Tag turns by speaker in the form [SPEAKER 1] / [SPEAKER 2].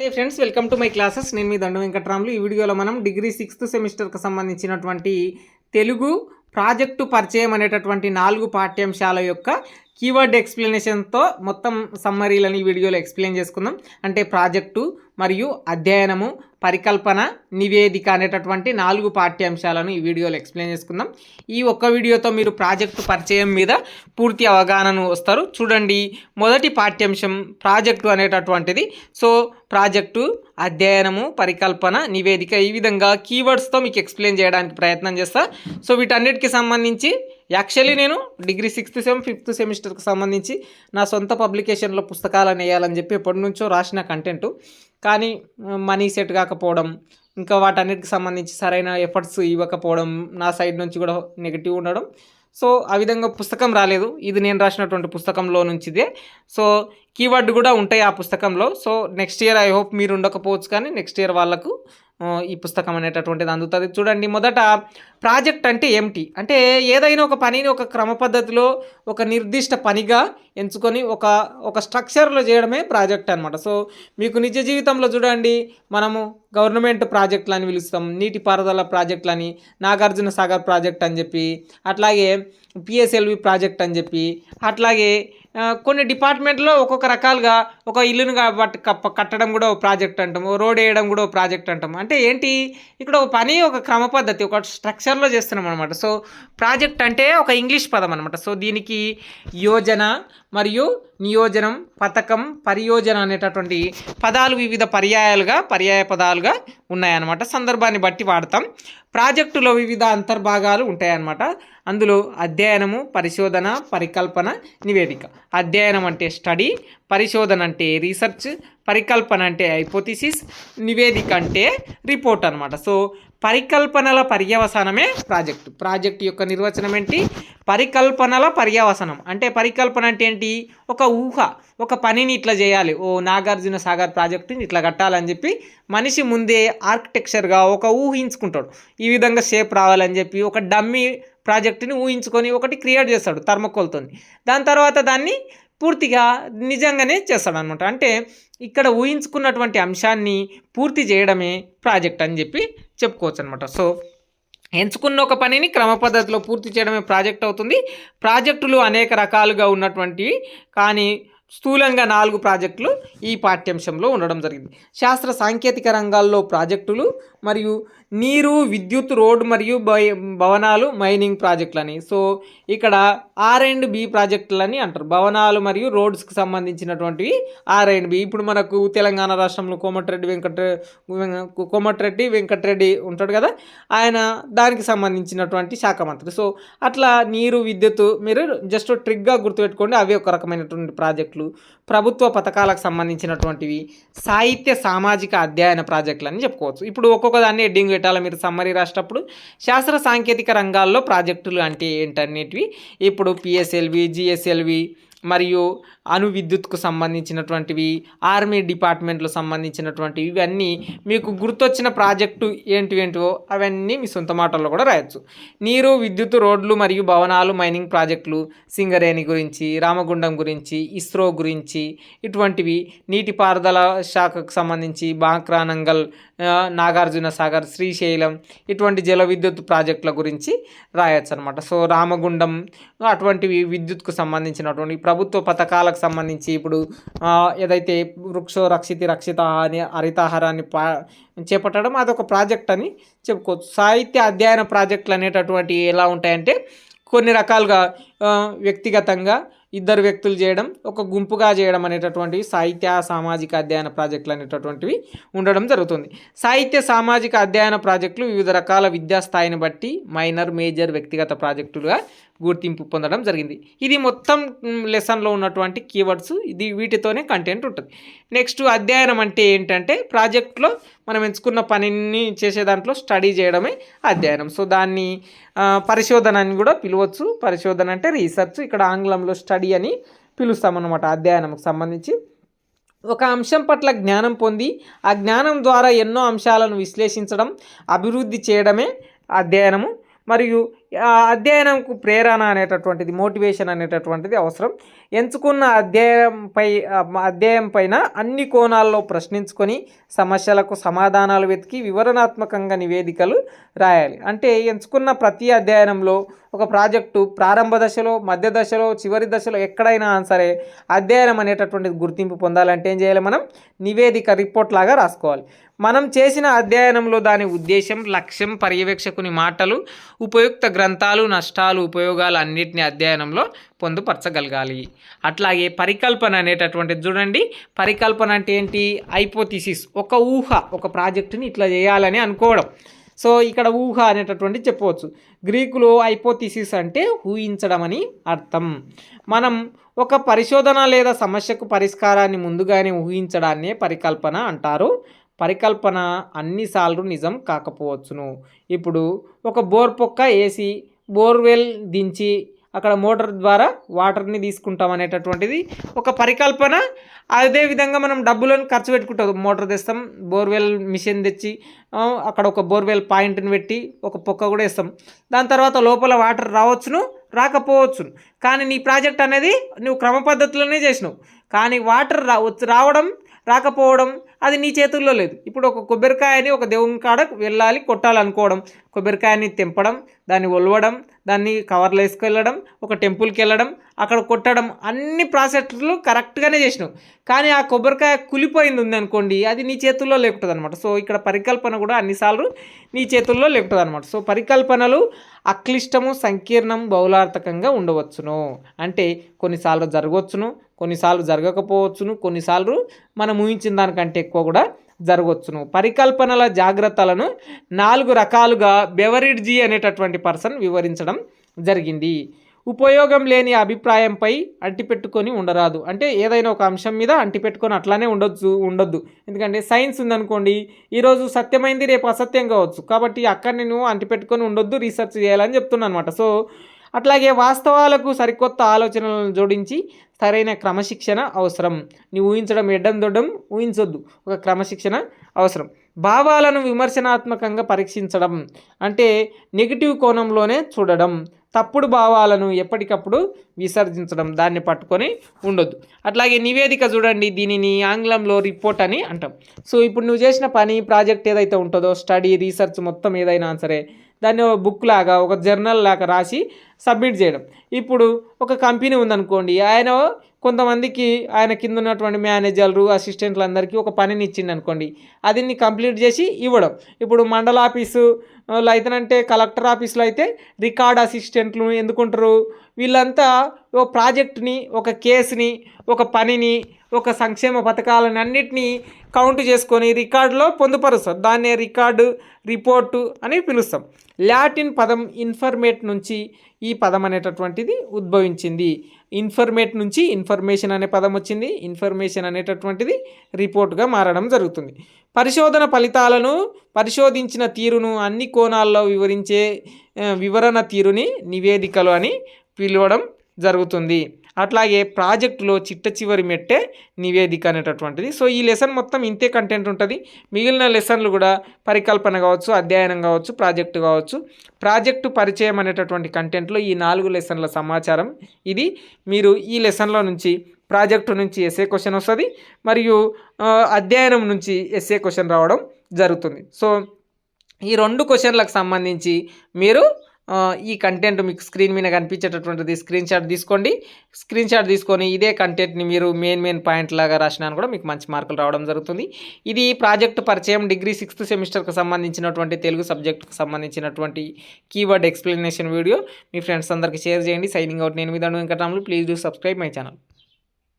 [SPEAKER 1] Hey friends welcome to my classes నేను మీ దండు వెంకట్రాములు. ఈ వీడియోలో మనం డిగ్రీ సిక్స్త్ సెమిస్టర్కి సంబంధించినటువంటి తెలుగు ప్రాజెక్టు పరిచయం అనేటటువంటి నాలుగు పాఠ్యాంశాల యొక్క కీవర్డ్ ఎక్స్ప్లెనేషన్తో మొత్తం సమ్మరీలను ఈ వీడియోలో ఎక్స్ప్లెయిన్ చేసుకుందాం. అంటే ప్రాజెక్టు మరియు అధ్యయనము పరికల్పన నివేదిక అనేటటువంటి నాలుగు పాఠ్యాంశాలను ఈ వీడియోలో ఎక్స్ప్లెయిన్ చేసుకుందాం. ఈ ఒక్క వీడియోతో మీరు ప్రాజెక్టు పరిచయం మీద పూర్తి అవగాహనను వస్తారు. చూడండి మొదటి పాఠ్యాంశం ప్రాజెక్టు అనేటటువంటిది. సో ప్రాజెక్టు అధ్యయనము పరికల్పన నివేదిక ఈ విధంగా కీవర్డ్స్తో మీకు ఎక్స్ప్లెయిన్ చేయడానికి ప్రయత్నం చేస్తా. సో వీటన్నిటికి సంబంధించి యాక్చువల్లీ నేను డిగ్రీ సిక్స్త్ సెమ్ ఫిఫ్త్ సెమిస్టర్కి సంబంధించి నా సొంత పబ్లికేషన్లో పుస్తకాలను వేయాలని చెప్పి ఎప్పటి నుంచో రాసిన కంటెంట్. కానీ మనీ సెట్ కాకపోవడం ఇంకా వాటన్నిటికి సంబంధించి సరైన ఎఫర్ట్స్ ఇవ్వకపోవడం నా సైడ్ నుంచి కూడా నెగిటివ్ ఉండడం సో ఆ విధంగా పుస్తకం రాలేదు. ఇది నేను రాసినటువంటి పుస్తకంలో నుంచిదే. సో కీవర్డ్ కూడా ఉంటాయి ఆ పుస్తకంలో. So next year I hope మీరు ఉండకపోవచ్చు కానీ నెక్స్ట్ ఇయర్ వాళ్ళకు ఈ పుస్తకం అనేటటువంటిది అందుతుంది. చూడండి మొదట ప్రాజెక్ట్ అంటే ఏమిటి? అంటే ఏదైనా ఒక పనిని ఒక క్రమ పద్ధతిలో ఒక నిర్దిష్ట పనిగా ఎంచుకొని ఒక ఒక స్ట్రక్చర్లో చేయడమే ప్రాజెక్ట్ అనమాట సో మీకు నిజ జీవితంలో చూడండి మనము గవర్నమెంట్ ప్రాజెక్టులు అని పిలుస్తాం నీటిపారుదల ప్రాజెక్టులని నాగార్జున సాగర్ ప్రాజెక్ట్ అని చెప్పి అట్లాగే పిఎస్ఎల్వి ప్రాజెక్ట్ అని చెప్పి అట్లాగే కొన్ని డిపార్ట్మెంట్లో ఒక్కొక్క రకాలుగా ఒక ఇల్లును కాబట్టి కప్ప కట్టడం కూడా ఒక ప్రాజెక్ట్ అంటాం రోడ్ వేయడం కూడా ఒక ప్రాజెక్ట్ అంటాం అంటే ఏంటి? ఇక్కడ ఒక పని ఒక క్రమ పద్ధతి ఒక స్ట్రక్చర్లో చేస్తున్నాం అనమాట సో ప్రాజెక్ట్ అంటే ఒక ఇంగ్లీష్ పదం అనమాట సో దీనికి యోజన మరియు నియోజనం పథకం పరియోజన అనేటటువంటి పదాలు వివిధ పర్యాయాలుగా పర్యాయ పదాలుగా ఉన్నాయన్నమాట. సందర్భాన్ని బట్టి వాడతాం. ప్రాజెక్టులో వివిధ అంతర్భాగాలు ఉంటాయన్నమాట. అందులో అధ్యయనము పరిశోధన పరికల్పన నివేదిక. అధ్యయనం అంటే స్టడీ పరిశోధన అంటే రీసెర్చ్ పరికల్పన అంటే హైపోథిసిస్ నివేదిక అంటే రిపోర్ట్ అనమాట సో పరికల్పనల పర్యవసానమే ప్రాజెక్టు. ప్రాజెక్ట్ యొక్క నిర్వచనం ఏంటి? పరికల్పనల పర్యవసనం. అంటే పరికల్పన అంటే ఏంటి? ఒక ఊహ ఒక పనిని ఇట్లా చేయాలి. ఓ నాగార్జున సాగర్ ప్రాజెక్టుని ఇట్లా కట్టాలని చెప్పి మనిషి ముందే ఆర్కిటెక్చర్గా ఒక ఊహించుకుంటాడు. ఈ విధంగా షేప్ రావాలని చెప్పి ఒక డమ్మీ ప్రాజెక్టుని ఊహించుకొని ఒకటి క్రియేట్ చేస్తాడు థర్మకోల్తో దాని తర్వాత దాన్ని పూర్తిగా నిజంగానే చేస్తాడు అనమాట అంటే ఇక్కడ ఊహించుకున్నటువంటి అంశాన్ని పూర్తి చేయడమే ప్రాజెక్ట్ అని చెప్పి చెప్పుకోవచ్చు అనమాట సో ఎంచుకున్న ఒక పనిని క్రమ పద్ధతిలో పూర్తి చేయడమే ప్రాజెక్ట్ అవుతుంది. ప్రాజెక్టులు అనేక రకాలుగా ఉన్నటువంటివి కానీ స్థూలంగా నాలుగు ప్రాజెక్టులు ఈ పాఠ్యాంశంలో ఉండడం జరిగింది. శాస్త్ర సాంకేతిక రంగాల్లో ప్రాజెక్టులు మరియు నీరు విద్యుత్ రోడ్డు మరియు భవనాలు మైనింగ్ ప్రాజెక్టులని. సో ఇక్కడ ఆర్ అండ్ బి ప్రాజెక్టులని అంటారు. భవనాలు మరియు రోడ్స్కి సంబంధించినటువంటివి ఆర్ అండ్ బి. ఇప్పుడు మనకు తెలంగాణ రాష్ట్రంలో కోమటిరెడ్డి వెంకట కోమటిరెడ్డి వెంకటరెడ్డి ఉంటాడు కదా? ఆయన దానికి సంబంధించినటువంటి శాఖ మంత్రి. సో అట్లా నీరు విద్యుత్ మీరు జస్ట్ ట్రిక్గా గుర్తుపెట్టుకోండి. అవి ఒక రకమైనటువంటి ప్రాజెక్టులు. ప్రభుత్వ పథకాలకు సంబంధించినటువంటివి. సాహిత్య సామాజిక అధ్యయన ప్రాజెక్టులు అని చెప్పుకోవచ్చు. ఇప్పుడు ఒక్కొక్క దాన్ని ఎడ్డింగ్ పెట్టాలి మీరు సమ్మరీ రాసేటప్పుడు శాస్త్ర సాంకేతిక రంగాల్లో ప్రాజెక్టులు అంటే ఏంటనేటివి. ఇప్పుడు పిఎస్ఎల్వి జిఎస్ఎల్వి మరియు అణు విద్యుత్కు సంబంధించినటువంటివి ఆర్మీ డిపార్ట్మెంట్లో సంబంధించినటువంటివి ఇవన్నీ మీకు గుర్తొచ్చిన ప్రాజెక్టు ఏంటి ఏంటివో అవన్నీ మీ సొంత మాటల్లో కూడా రాయొచ్చు. నీరు విద్యుత్ రోడ్లు మరియు భవనాలు మైనింగ్ ప్రాజెక్టులు సింగరేణి గురించి రామగుండం గురించి ఇస్రో గురించి ఇటువంటివి నీటిపారుదల శాఖకు సంబంధించి బాంక్రానంగల్ ఆ, నాగార్జున సాగర్ శ్రీశైలం ఇటువంటి జల విద్యుత్ ప్రాజెక్టుల గురించి రాయొచ్చు అనమాట సో రామగుండం అటువంటివి విద్యుత్కు సంబంధించినటువంటి ప్రభుత్వ పథకాలకు సంబంధించి ఇప్పుడు ఏదైతే వృక్షో రక్షితి రక్షిత అని హరితాహారాన్ని పా చేపట్టడం అదొక ప్రాజెక్ట్ అని చెప్పుకోవచ్చు. సాహిత్య అధ్యయన ప్రాజెక్టులు అనేటటువంటి ఎలా ఉంటాయంటే కొన్ని రకాలుగా వ్యక్తిగతంగా ఇద్దరు వ్యక్తులు చేయడం ఒక గుంపుగా చేయడం అనేటటువంటివి సాహిత్య సామాజిక అధ్యయన ప్రాజెక్టులు అనేటటువంటివి ఉండడం జరుగుతుంది. సాహిత్య సామాజిక అధ్యయన ప్రాజెక్టులు వివిధ రకాల విద్యా స్థాయిని బట్టి మైనర్ మేజర్ వ్యక్తిగత ప్రాజెక్టులుగా గుర్తింపు పొందడం జరిగింది. ఇది మొత్తం లెసన్లో ఉన్నటువంటి కీవర్డ్స్ ఇది వీటితోనే కంటెంట్ ఉంటుంది. నెక్స్ట్ అధ్యయనం అంటే ఏంటంటే ప్రాజెక్ట్లో మనం ఎంచుకున్న పనిని చేసే దాంట్లో స్టడీ చేయడమే అధ్యయనం. సో దాన్ని పరిశోధన అని కూడా పిలవచ్చు. పరిశోధన అంటే రీసెర్చ్ ఇక్కడ ఆంగ్లంలో స్టడీ అని పిలుస్తామన్నమాట అధ్యయనంకు సంబంధించి. ఒక అంశం పట్ల జ్ఞానం పొంది ఆ జ్ఞానం ద్వారా ఎన్నో అంశాలను విశ్లేషించడం అభివృద్ధి చేయడమే అధ్యయనము. మరియు ఆ, అధ్యయనంకు ప్రేరణ అనేటటువంటిది మోటివేషన్ అనేటటువంటిది అవసరం. ఎంచుకున్న అధ్యాయంపై అధ్యాయం పైన అన్ని కోణాల్లో ప్రశ్నించుకొని సమస్యలకు సమాధానాలు వెతికి వివరణాత్మకంగా నివేదికలు రాయాలి. అంటే ఎంచుకున్న ప్రతి అధ్యయనంలో ఒక ప్రాజెక్టు ప్రారంభ దశలో మధ్య దశలో చివరి దశలో ఎక్కడైనా సరే అధ్యయనం అనేటటువంటిది గుర్తింపు పొందాలంటే ఏం చేయాలి మనం? నివేదిక రిపోర్ట్ లాగా రాసుకోవాలి. మనం చేసిన అధ్యయనంలో దాని ఉద్దేశం లక్ష్యం పర్యవేక్షకుని మాటలు ఉపయుక్త గ్రంథాలు నష్టాలు ఉపయోగాలు అన్నింటినీ అధ్యయనంలో పొందుపరచగలగాలి. అట్లాగే పరికల్పన అనేటటువంటిది చూడండి. పరికల్పన అంటే ఏంటి? హైపోథిసిస్ ఒక ఊహ ఒక ప్రాజెక్టుని ఇట్లా చేయాలని అనుకోవడం. సో ఇక్కడ ఊహ అనేటటువంటి చెప్పవచ్చు. గ్రీకులో హైపోథిసిస్ అంటే ఊహించడం అని అర్థం. మనం ఒక పరిశోధన లేదా సమస్యకు పరిష్కారాన్ని ముందుగానే ఊహించడాన్నే పరికల్పన అంటారు. పరికల్పన అన్నిసార్లు నిజం కాకపోవచ్చును. ఇప్పుడు ఒక బోర్ పొక్క వేసి బోర్వెల్ దించి అక్కడ మోటార్ ద్వారా వాటర్ని తీసుకుంటాం అనేటటువంటిది ఒక పరికల్పన. అదే విధంగా మనం డబ్బులను ఖర్చు పెట్టుకుంటాం. మోటార్ తెస్తాం బోర్వెల్ మిషన్ తెచ్చి అక్కడ ఒక బోర్వెల్ పాయింట్ని పెట్టి ఒక పొక్క కూడా వేస్తాం. దాని తర్వాత లోపల వాటర్ రావచ్చును రాకపోవచ్చును. కానీ నీ ప్రాజెక్ట్ అనేది నువ్వు క్రమ పద్ధతిలోనే చేసినావు. కానీ వాటర్ రా వచ్చి రావడం రాకపోవడం అది నీ చేతుల్లో లేదు. ఇప్పుడు ఒక కొబ్బరికాయని ఒక దేవుని కాడ వెళ్ళాలి కొట్టాలనుకోవడం. కొబ్బరికాయని తెంపడం దాన్ని ఒలవడం దాన్ని కవర్లో వేసుకెళ్ళడం ఒక టెంపుల్కి వెళ్ళడం అక్కడ కొట్టడం అన్ని ప్రాసెస్లు కరెక్ట్గానే చేసినావు. కానీ ఆ కొబ్బరికాయ కులిపోయింది ఉందనుకోండి అది నీ చేతుల్లో లేకుంటుంది అనమాట సో ఇక్కడ పరికల్పన కూడా అన్నిసార్లు నీ చేతుల్లో లేకుంటుంది అనమాట సో పరికల్పనలు అక్లిష్టము సంకీర్ణం బౌలార్థకంగా ఉండవచ్చును. అంటే కొన్నిసార్లు జరగవచ్చును కొన్నిసార్లు జరగకపోవచ్చును కొన్నిసార్లు మనం ఊహించిన దానికంటే ఎక్కువ కూడా జరగవచ్చును పరికల్పనల జాగ్రత్తలను నాలుగు రకాలుగా బెవరిడ్జీ అనేటటువంటి పర్సన్ వివరించడం జరిగింది. ఉపయోగం లేని అభిప్రాయంపై అంటిపెట్టుకొని ఉండరాదు. అంటే ఏదైనా ఒక అంశం మీద అంటిపెట్టుకొని అట్లానే ఉండొచ్చు ఉండొద్దు. ఎందుకంటే సైన్స్ ఉందనుకోండి ఈరోజు సత్యమైంది రేపు అసత్యం కావచ్చు. కాబట్టి అక్కడ నేను అంటిపెట్టుకొని ఉండొద్దు రీసెర్చ్ చేయాలని చెప్తున్నాను అనమాట సో అట్లాగే వాస్తవాలకు సరికొత్త ఆలోచనలను జోడించి సరైన క్రమశిక్షణ అవసరం. నీ ఊహించడం ఎడ్డం దొడ్డం ఊహించొద్దు. ఒక క్రమశిక్షణ అవసరం. భావాలను విమర్శనాత్మకంగా పరీక్షించడం అంటే నెగిటివ్ కోణంలోనే చూడడం. తప్పుడు భావాలను ఎప్పటికప్పుడు విసర్జించడం. దాన్ని పట్టుకొని ఉండొద్దు. అట్లాగే నివేదిక చూడండి. దీనిని ఆంగ్లంలో రిపోర్ట్ అని అంటాం. సో ఇప్పుడు నువ్వు చేసిన పని ప్రాజెక్ట్ ఏదైతే ఉంటుందో స్టడీ రీసెర్చ్ మొత్తం ఏదైనా సరే దాన్ని ఒక బుక్ లాగా ఒక జర్నల్ లాగా రాసి సబ్మిట్ చేయడం. ఇప్పుడు ఒక కంపెనీ ఉందనుకోండి ఆయన కొంతమందికి ఆయన కింద ఉన్నటువంటి మేనేజర్లు అసిస్టెంట్లు అందరికీ ఒక పనిని ఇచ్చింది అనుకోండి అది కంప్లీట్ చేసి ఇవ్వడం. ఇప్పుడు మండల ఆఫీసులో అయితేనంటే కలెక్టర్ ఆఫీసులో అయితే రికార్డ్ అసిస్టెంట్లు ఎందుకుంటారు? వీళ్ళంతా ఓ ప్రాజెక్ట్ని ఒక కేసుని ఒక పనిని ఒక సంక్షేమ పథకాలను అన్నిటినీ కౌంట్ చేసుకొని రికార్డులో పొందుపరుస్తాం దాన్నే రికార్డు రిపోర్టు అని పిలుస్తాం. లాటిన్ పదం ఇన్ఫర్మేట్ నుంచి ఈ పదం అనేటటువంటిది ఉద్భవించింది. ఇన్ఫర్మేట్ నుంచి ఇన్ఫర్మేషన్ అనే పదం వచ్చింది. ఇన్ఫర్మేషన్ అనేటటువంటిది రిపోర్ట్గా మారడం జరుగుతుంది. పరిశోధన ఫలితాలను పరిశోధించిన తీరును అన్ని కోణాల్లో వివరించే వివరణ తీరుని నివేదికలు అని పిలవడం జరుగుతుంది. అట్లాగే ప్రాజెక్టులో చిట్ట చివరి మెట్టే నివేదిక అనేటటువంటిది. సో ఈ లెసన్ మొత్తం ఇంతే కంటెంట్ ఉంటుంది. మిగిలిన లెసన్లు కూడా పరికల్పన కావచ్చు అధ్యయనం కావచ్చు ప్రాజెక్టు కావచ్చు. ప్రాజెక్టు పరిచయం అనేటటువంటి కంటెంట్లో ఈ నాలుగు లెసన్ల సమాచారం ఇది. మీరు ఈ లెసన్లో నుంచి ప్రాజెక్టు నుంచి ఎస్ఏ క్వశ్చన్ వస్తుంది. మరియు అధ్యయనం నుంచి ఎస్ఏ క్వశ్చన్ రావడం జరుగుతుంది. సో ఈ రెండు క్వశ్చన్లకు సంబంధించి మీరు ఈ కంటెంట్ మీకు స్క్రీన్ మీద కనిపించేటటువంటిది స్క్రీన్ షాట్ తీసుకోండి. స్క్రీన్ షాట్ తీసుకొని ఇదే కంటెంట్ని మీరు మెయిన్ మెయిన్ పాయింట్ లాగా రాసినా కూడా మీకు మంచి మార్కులు రావడం జరుగుతుంది. ఇది ప్రాజెక్ట్ పరిచయం డిగ్రీ సిక్స్త్ సెమిస్టర్కి సంబంధించినటువంటి తెలుగు సబ్జెక్టుకు సంబంధించినటువంటి కీవర్డ్ ఎక్స్ప్లెనేషన్ వీడియో మీ ఫ్రెండ్స్ అందరికీ షేర్ చేయండి. సైనింగ్ అవుట్ నేను విధానం Venkataramulu. Please do subscribe my channel